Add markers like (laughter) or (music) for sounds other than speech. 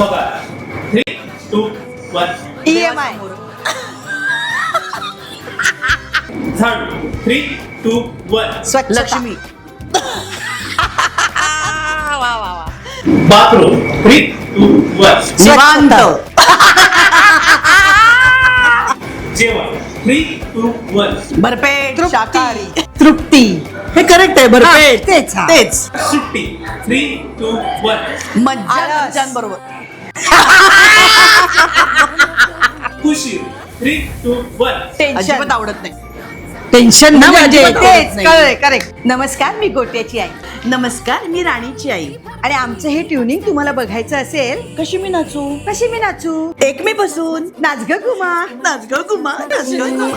पगार. Three two one E M I झाडू three two one Lakshmi वा वा वा बाथरूम थ्री टू वन निवांत जेवण थ्री टू वन भरपेट शाकाहारी तृप्ती. हे करेक्ट आहे भरपेट हा, तेच, हा. तेच. सुट्टी थ्री टू वन मज्जा. बरोबर. (laughs) खुशी. थ्री टू वन टेन्शन अजिबात आवडत नाही. टेन्शन ना म्हणजे करेक्ट नमस्कार मी गोट्याची आई. नमस्कार मी राणीची आई. आणि आमचं हे ट्युनिंग तुम्हाला बघायचं असेल कशी मी नाचू? कशी मी नाचू? एक मी बसून नाच ग कुमा नाच ग कुमा नाच ग कुमा.